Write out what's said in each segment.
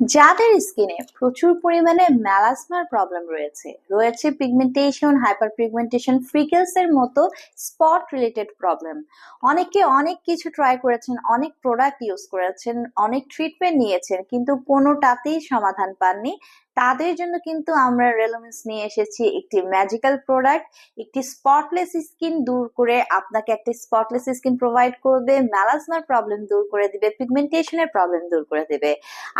যাদের স্কিনে প্রচুর পরিমাণে ম্যালাসমার প্রবলেম রয়েছে রয়েছে পিগমেন্টেশন হাইপার পিগমেন্টেশন ফ্রিকেলস এর মতো স্পট রিলেটেড প্রবলেম অনেকে অনেক কিছু ট্রাই করেছেন, অনেক প্রোডাক্ট ইউজ করেছেন, অনেক ট্রিটমেন্ট নিয়েছেন, কিন্তু কোনোটাতেই সমাধান পাননি। তাদের জন্য কিন্তু আমরা রেলোমেন্স নিয়ে এসেছি একটি ম্যাজিক্যাল প্রোডাক্ট একটি স্পটলেস স্কিন দূর করে আপনাকে একটা স্পটলেস স্কিন প্রোভাইড করবে ম্যালাজমার প্রবলেম দূর করে দিবে পিগমেন্টেশনের প্রবলেম দূর করে দেবে।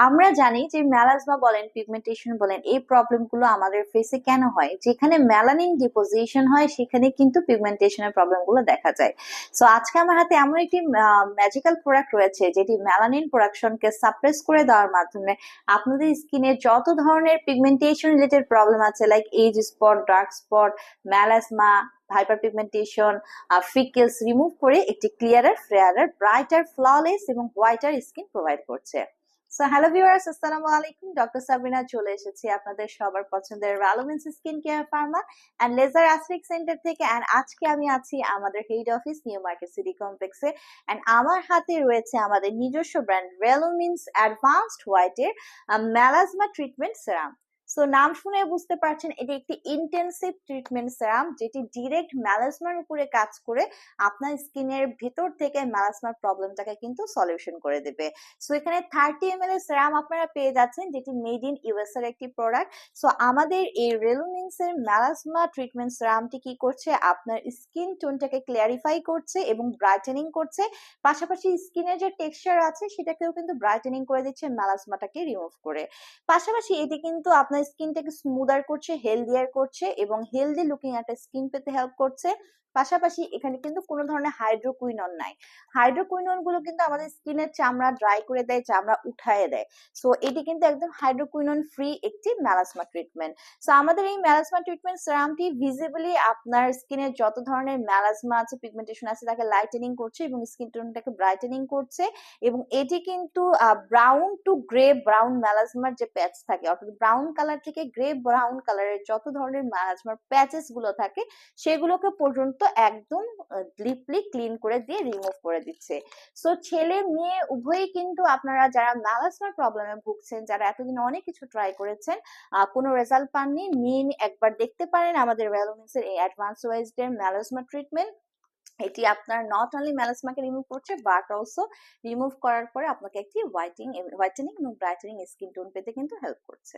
আমরা জানি যে ম্যালাজমা বলেন পিগমেন্টেশন বলেন, এই প্রবলেমগুলো আমাদের ফেসে কেন হয়? যেখানে ম্যালানিন ডিপোজিশন হয়, সেখানে কিন্তু পিগমেন্টেশনের প্রবলেমগুলো দেখা যায়। সো আজকে আমার হাতে এমন একটি ম্যাজিক্যাল প্রোডাক্ট রয়েছে, যেটি ম্যালানিন প্রোডাকশনকে সাপ্রেস করে দেওয়ার মাধ্যমে আপনাদের স্কিনে যত ধরনের পিগমেন্টেশন রিলেটেড প্রবলেম আছে like age spot dark spot melasma hyper pigmentation freckles remove করে একটি ক্লিয়ারার ফ্রেয়ারার ব্রাইটার ফ্ললেস এবং হোয়াইটার স্কিন প্রোভাইড করছে। সো হ্যালো ভিউয়ার্স আসসালামু আলাইকুম ডক্টর সাবিনা চলে এসেছি আপনাদের সবার পছন্দের ভ্যালোমেন্স skin care pharma and laser aesthetic centre থেকে অ্যান্ড আজকে আমি আছি আমাদের head office New Market City কমপ্লেক্সে অ্যান্ড আমার হাতে রয়েছে আমাদের নিজস্ব ব্র্যান্ড রেলোমিন্স অ্যাডভান্সড হোয়াইটের ম্যালাজমা ট্রিটমেন্ট সেরাম সো নাম শুনে বুঝতে পারছেন, এটি একটি ইন্টেন্সিভ ট্রিটমেন্ট সেরাম যেটি ডিরেক্ট ম্যালাসমার উপরে কাজ করে আপনার স্কিনের ভেতর থেকে ম্যালাসমার প্রবলেমটাকে কিন্তু সলিউশন করে দেবে। সো এখানে থার্টি এম এল এর সেরাম আপনারা পেয়ে যাচ্ছেন, যেটি মেড ইন ইউএস এর একটি প্রোডাক্ট সো আমাদের এই রেলুমিন্স এর ম্যালাসমা ট্রিটমেন্ট সেরামটি কি করছে, আপনার স্কিন টোনটাকে ক্লিয়ারিফাই করছে এবং ব্রাইটেনিং করছে। পাশাপাশি স্কিনের যে টেক্সচার আছে, সেটাকেও কিন্তু ব্রাইটেনিং করে দিচ্ছে ম্যালাসমাটাকে রিমুভ করে। পাশাপাশি এটি কিন্তু আপনার স্কিনটাকে স্মুদার করছে হেলদিয়ার করছে এবং হেলদি লুকিং একটা স্কিন পেতে হেল্প করছে। পাশাপাশি এখানে কিন্তু কোনো ধরনের হাইড্রোকুইনন নাই। হাইড্রোকুইননগুলো কিন্তু আমাদের স্কিনের চামড়া ড্রাই করে দেয়, চামড়া উঠায় দেয়। সো এটি কিন্তু একদম হাইড্রোকুইনন ফ্রি একটি ম্যালাসমা ট্রিটমেন্ট সো আমাদের এই ম্যালাসমা ট্রিটমেন্ট সেরামটি ভিজিবলি আপনার স্কিনের যত ধরনের ম্যালাসমা আছে পিগমেন্টেশন আছে, তাকে লাইটেনিং করছে এবং স্কিন টোনটাকে ব্রাইটেনিং করছে এবং এটি কিন্তু ব্রাউন টু গ্রে ব্রাউন ম্যালাজমার যে প্যাচ থাকে, অর্থাৎ ব্রাউন কালার থেকে গ্রে ব্রাউন কালারের যত ধরনের ম্যালাজমার প্যাচেসগুলো থাকে, সেগুলোকে পর্যন্ত একদম ডিপলি ক্লিন করে দিয়ে রিমুভ করে দিচ্ছে। সো ছেলে মেয়ে উভয়ই কিন্তু আপনারা যারা ম্যালাসমার প্রবলেমে ভুগছেন, যারা এতদিন অনেক কিছু ট্রাই করেছেন কোনো রেজাল্ট পাননি, নিয়ে একবার দেখতে পারেন আমাদের ভ্যালোমিক্স এর এই অ্যাডভান্স ওয়াইজড ম্যালাসমা ট্রিটমেন্ট এটি আপনার নট অনলি ম্যালাসমাকে রিমুভ করছে বাট অলসো রিমুভ করার পরে আপনাকে একটি হোয়াইটিং হোয়াইটেনিং এবং ব্রাইটেনিং স্কিন টোন পেতে কিন্তু হেল্প করছে।